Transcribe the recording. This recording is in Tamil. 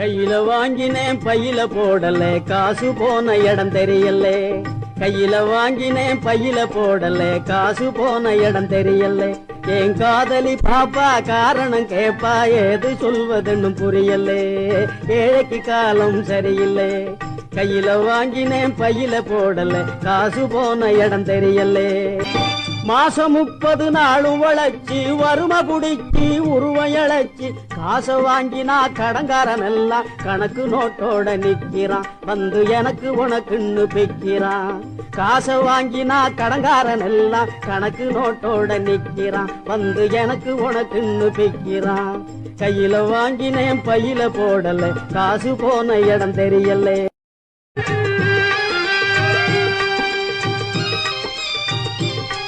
கையில வாங்கினேன் பையில போடல. காசு போன இடம் தெரியல. கையில வாங்கினேன் பையில போடல. காசு போன இடம் தெரியல. என் காதலி பாப்பா காரணம் கேப்பா. ஏது சொல்வதுன்னு புரியல. ஏழைக்கு காலம் சரியில்லை. கையில வாங்கினேன் பையில போடல. காசு போன இடம் தெரியலே. மாசம் முப்பது நாளும் வளர்ச்சி வறுமை புடிச்சி உருவம் இழைச்சி. காசை வாங்கினா கடங்காரன் எல்லாம் கணக்கு நோட்டோட நிக்கிறான். வந்து எனக்கு உனக்குன்னு பிக்கிறான். காசை வாங்கினா கடங்காரன் எல்லாம் கணக்கு நோட்டோட நிக்கிறான். வந்து எனக்கு உனக்குன்னு பிக்கிறான். கையில வாங்கினேன் பையில போடல. காசு போன இடம் தெரியலே.